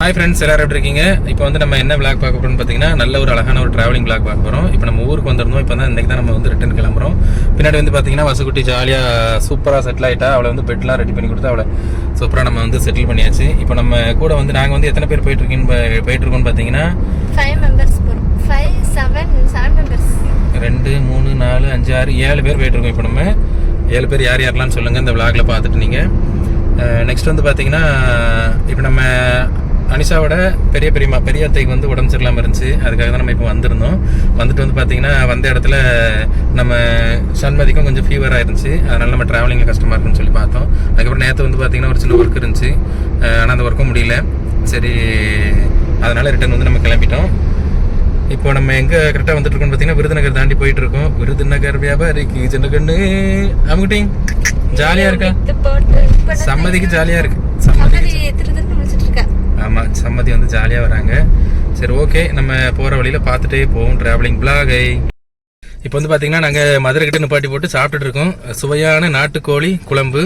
Hi friends எல்லாரும் எப்படி இருக்கீங்க? இப்போ வந்து நம்ம என்ன விளாக் பார்க்க போறோம்னு பார்த்தீங்கன்னா நல்ல ஒரு அழகான ஒரு டிராவலிங் விளாக் பார்க்க போகிறோம் இப்போ நம்ம ஊருக்கு வந்திருந்தோம். இப்போ தான் இன்றைக்கி தான் நம்ம வந்து ரிட்டர்ன் கிளம்புறோம். பின்னாடி வந்து பார்த்தீங்கன்னா வசுக்குட்டி ஜாலியாக சூப்பராக செட்டில் ஆகிட்டா அவளை வந்து பெட்லாம் ரெடி பண்ணி கொடுத்து அவளை சூப்பராக நம்ம வந்து செட்டில் பண்ணியாச்சு. இப்போ நம்ம கூட வந்து நாங்கள் வந்து எத்தனை பேர் போயிட்டு இருக்கீங்க போயிட்டு இருக்கோம்னு பார்த்தீங்கன்னா ஃபைவ் மெம்பர்ஸ் போகிறோம் ஃபைவ் செவன் செவன் மெம்பர்ஸ் ரெண்டு மூணு நாலு அஞ்சு ஆறு ஏழு பேர் போயிட்டு இருக்கோம் இப்போ நம்ம. ஏழு பேர் யார் யாரெல்லாம் சொல்லுங்கள் இந்த விளாகில் பார்த்துட்டு நீங்கள் நெக்ஸ்ட் வந்து பார்த்தீங்கன்னா இப்போ நம்ம அனிஷாவோட பெரிய பெரியம்மா பெரிய அத்தைக்கு வந்து உடம்பு சரியில்லாமல் இருந்துச்சு. அதுக்காக தான் நம்ம இப்போ வந்திருந்தோம். வந்துட்டு வந்து பார்த்தீங்கன்னா வந்த இடத்துல நம்ம சண்மதிக்கும் கொஞ்சம் ஃபீவர் ஆயிருந்துச்சு. அதனால நம்ம ட்ராவலிங்கில் கஷ்டமாக இருக்குன்னு சொல்லி பார்த்தோம். அதுக்கப்புறம் நேற்று வந்து பார்த்தீங்கன்னா ஒரு சின்ன ஒர்க் இருந்துச்சு. ஆனால் அந்த ஒர்க்கும் முடியல. சரி அதனால ரிட்டர்ன் வந்து நம்ம கிளம்பிட்டோம். இப்போ நம்ம எங்க கரெக்டா வந்துட்டு இருக்கோம்னு பாத்தீங்கன்னா விருதுநகர் தாண்டி போயிட்டு இருக்கோம். விருதுநகர் வியாபாரிக்கு சின்ன கண்ணு அமுகிட்டிங். ஜாலியா இருக்கா? சம்மதிக்கு ஜாலியா இருக்கு. சம்மதி ஆமாம் சம்மதி வந்து ஜாலியாக வராங்க. சரி ஓகே நம்ம போகிற வழியில் பார்த்துட்டே போவோம் ட்ராவலிங் பிளாகை இப்போ வந்து பார்த்தீங்கன்னா நாங்கள் மதுரை கிட்ட நிப்பாட்டி போட்டு சாப்பிட்டுட்டு இருக்கோம். சுவையான நாட்டுக்கோழி குழம்பு.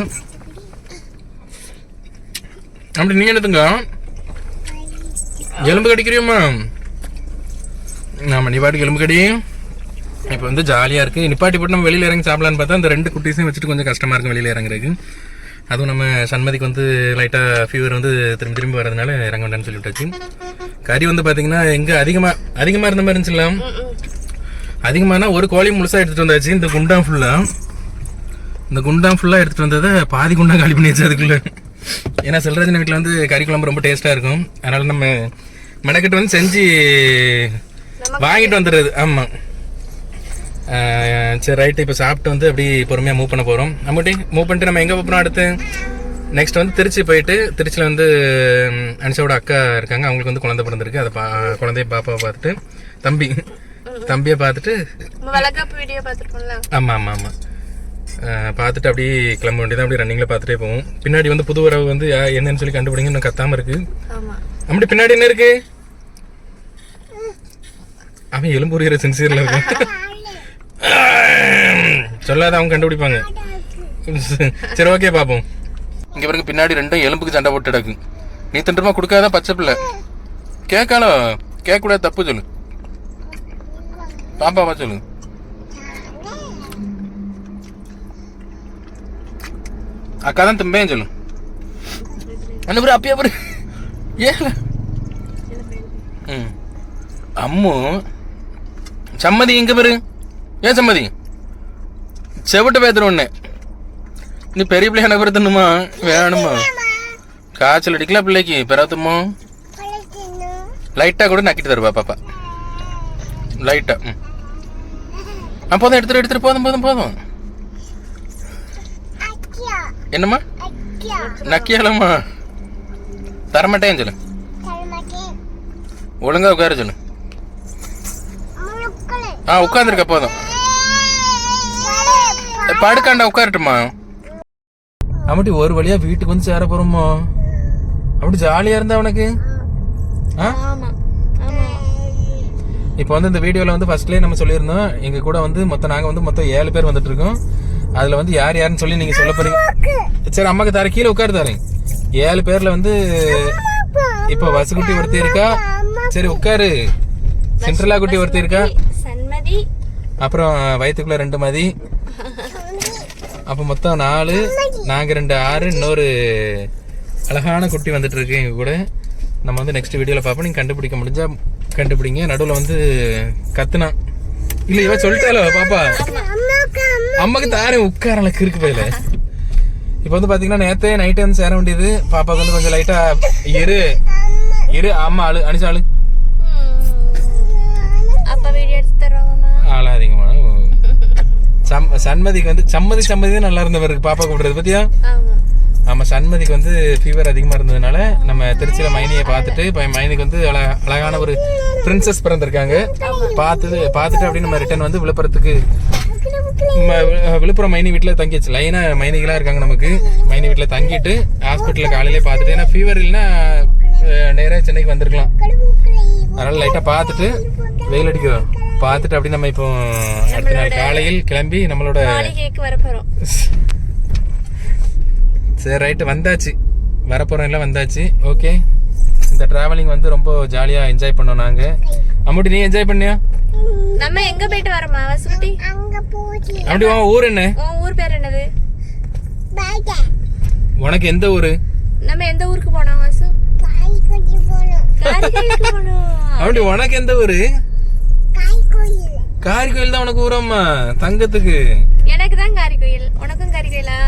அப்படி நீங்க என்னதுங்க? எலும்பு கடிக்கிறியம்மா? ஆமா நீ பாட்டுக்கு எலும்பு கடி. இப்போ வந்து ஜாலியாக இருக்குது நிப்பாட்டி போட்டு நம்ம வெளியில் இறங்கி சாப்பிடலான்னு பார்த்தா அந்த ரெண்டு குட்டீஸையும் வச்சுட்டு கொஞ்சம் கஷ்டமாக இருக்கும் வெளியில் இறங்குறதுக்கு. அதுவும் நம்ம சண்மதிக்கு வந்து லைட்டாக ஃபீவர் வந்து திரும்பி திரும்பி வரதுனால இறங்க வேண்டாம்னு சொல்லிவிட்டாச்சு. கறி வந்து பார்த்தீங்கன்னா எங்கே அதிகமாக அதிகமாக இருந்த மாதிரி இருந்துச்சுல்ல அதிகமானா ஒரு கோழி முழுசாக எடுத்துகிட்டு வந்தாச்சு. இந்த குண்டான் ஃபுல்லாக இந்த குண்டான் ஃபுல்லாக எடுத்துகிட்டு வந்ததை பாதி குண்டா காலி பண்ணியாச்சு அதுக்குள்ளே. ஏன்னா செல்வராஜன் வீட்டில் வந்து கறி குழம்பு ரொம்ப டேஸ்ட்டாக இருக்கும். அதனால் நம்ம மெனக்கிட்டு வந்து செஞ்சு வாங்கிட்டு வந்துடுறது. ஆமாம் சரி ரைட்டு இப்போ சாப்பிட்டு வந்து அப்படி பொறுமையாக மூவ் பண்ண போகிறோம் நம்மகிட்ட மூவ் பண்ணிட்டு நம்ம எங்கே போகிறோம் அடுத்து? நெக்ஸ்ட் வந்து திருச்சி போயிட்டு திருச்சியில் வந்து அனிஷாவோட அக்கா இருக்காங்க. அவங்களுக்கு வந்து குழந்தை பிறந்திருக்கு அதை பா குழந்தைய பாப்பாவை பார்த்துட்டு தம்பி தம்பியை பார்த்துட்டு ஆமாம் ஆமாம் ஆமாம் பார்த்துட்டு அப்படியே கிளம்ப வேண்டியதான் அப்படியே ரன்னிங்கில் பார்த்துட்டே போவோம். பின்னாடி வந்து புது உறவு வந்து என்னன்னு சொல்லி கண்டுபிடிங்க இன்னும் கத்தாமல் இருக்கு. அப்படி பின்னாடி என்ன இருக்கு? அவன் எலும்புரியிற சின்சியர்ல இருக்கும் சொல்லாத அவங்க கண்டுபிடிப்பாங்க. சரி ஓகே பார்ப்போம் இங்கே பாருங்க பின்னாடி ரெண்டும் எலும்புக்கு சண்டை போட்டு கிடக்கு. நீ திண்டுமா கொடுக்காத பச்சை பிள்ளை. கேட்கலாம் கேட்கக்கூடாது தப்பு சொல்லு. பாப்பாவா சொல்லு. அக்கா தான் தும்பேன்னு சொல்லு. அந்த பாரு அப்பயே பாரு ஏல ம். அம்மு சம்மதி இங்கே பாரு. ஏன் சம்மதி? செவிட்டு பேத்துற ஒண்ணு நீ பெரிய பிள்ளை எனக்கு கொடுத்தணுமா வேணுமா காய்ச்சல் அடிக்கல பிள்ளைக்கு? பிறத்துமா லைட்டா கூட நக்கிட்டு தருவா பாப்பா. லைட்டா ம். ஆ போதும் எடுத்துரு எடுத்துரு போதும் போதும் போதும். என்னம்மா? நக்கியாலம்மா. தரமாட்டேன்னு சொல்லு. ஒழுங்கா உட்கார சொல்லு. ஆ உட்காந்துருக்க போதும். படுக்காண்டா உட்காரட்டுமா? அப்படி ஒரு வழியா வீட்டுக்கு வந்து சேர போறோமா அப்படி ஜாலியா இருந்தா உனக்கு? ஆ? ஆமா. ஆமா இப்போ வந்து இந்த வீடியோல வந்து ஃபர்ஸ்ட்லயே நம்ம சொல்லியிருந்தோம். எங்க கூட வந்து மொத்தம் நாங்க வந்து மொத்தம் ஏழு பேர் வந்துட்டு இருக்கோம் அதுல வந்து யார் யாருன்னு சொல்லி நீங்க சொல்ல போறீங்க. சரி அம்மாக்கு தர கீழே உட்காரு தரேன். ஏழு பேர்ல வந்து இப்போ வசுகுட்டி ஒருத்தி இருக்கா? சரி உட்காரு. சென்ட்ரலா குட்டி ஒருத்தி இருக்கா? அப்புறம் வயிற்றுக்குள்ள ரெண்டு மதி. அப்போ மொத்தம் நாலு நாங்க ரெண்டு ஆறு இன்னொரு அழகான குட்டி வந்துட்டு இருக்கு எங்க கூட. நம்ம வந்து நெக்ஸ்ட் வீடியோல பார்ப்போம். நீங்க கண்டுபிடிக்க முடிஞ்சா கண்டுபிடிங்க. நடுவுல வந்து கத்துனா. இல்ல இவ சொல்லிட்டாலோ பாப்பா? அம்மாக்கு தாரேன் உட்காரல கிறுக்கு போயில. இப்போ வந்து பாத்தீங்கன்னா நேத்தே நைட்டே வந்து சேர வேண்டியது. பாப்பாவுக்கு வந்து கொஞ்சம் லைட்டா இரு. இரு ஆமா ஆளு அனுச்சு சம் சண்மதிக்கு வந்து சம்மதி சம்மதி தான் நல்லா இருந்தவருக்கு பாப்பா கூப்பிடுறது பத்தியா? ஆமா. ஆமா சண்மதிக்கு வந்து ஃபீவர் அதிகமா இருந்ததுனால நம்ம திருச்சியில மைனியை பார்த்துட்டு இப்போ மைனிக்கு வந்து அழ- அழகான ஒரு பிரின்சஸ் பிறந்திருக்காங்க. பார்த்துட்டு பார்த்துட்டு அப்படியே நம்ம ரிட்டர்ன் வந்து விழுப்புரத்துக்கு விழுப்புரம் மைனி வீட்டில் தங்கிச்சு லைனா மைனிகளா இருக்காங்க நமக்கு. மைனி வீட்டில் தங்கிட்டு ஹாஸ்பிட்டலில் காலையிலே பார்த்துட்டு ஏன்னா ஃபீவர் இல்லைன்னா நேராக சென்னைக்கு வந்திருக்கலாம். அதனால லைட்டா பார்த்துட்டு வெயில் அடிக்கும் பார்த்துட்டு அப்படி நம்ம இப்போ அடுத்த நாள் காலையில் கிளம்பி நம்மளோட சரி ரைட்டு வந்தாச்சு. வரப்போறோம் எல்லாம் வந்தாச்சு. ஓகே இந்த டிராவலிங் வந்து ரொம்ப ஜாலியா என்ஜாய் பண்ணோம் நாங்க. அம்முட்டி நீ என்ஜாய் பண்ணியா? நம்ம எங்க போயிட்டு வரோமா வசுகுட்டி அப்படி உன் ஊர் என்ன? உன் ஊர் பேர் என்னது? உனக்கு எந்த ஊரு? நம்ம எந்த ஊருக்கு போனோம் வசு போனோம் அப்படி உனக்கு எந்த ஊரு? காரிக்கோயில் தான் உனக்கு ஊரம்மா தங்கத்துக்கு. எனக்கு தான் காரைக்குயில் உனக்கும் காரைக்குயிலா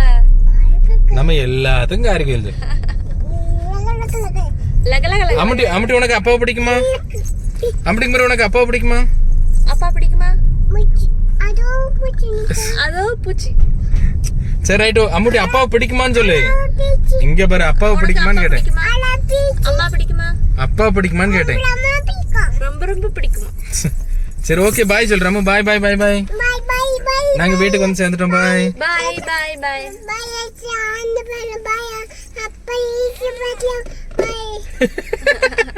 நம்ம எல்லாத்துக்கும் லக லக லக அம்முட்டி அம்முட்டி உனக்கு அப்பாவை பிடிக்குமா? அம்முட்டி மாதிரி உனக்கு அப்பாவை பிடிக்குமா? அப்பா பிடிக்குமா? அதோ பூச்சி. சரி ரைட்டு. அம்முட்டி அப்பாவை பிடிக்குமான்னு சொல்லு. இங்க பாரு அப்பாவை பிடிக்குமான்னு கேட்டேன். அம்மா பிடிக்குமா? அப்பா பிடிக்குமான்னு கேட்டேன். ரொம்ப ரொம்ப பிடிக்குமா? சரி ஓகே பாய் சொல்றேன். பாய் பாய் பாய் பாய் நாங்க வீட்டுக்கு வந்து சேர்ந்துட்டோம். பாய் பாய் பாய் பாய் Bye, it's on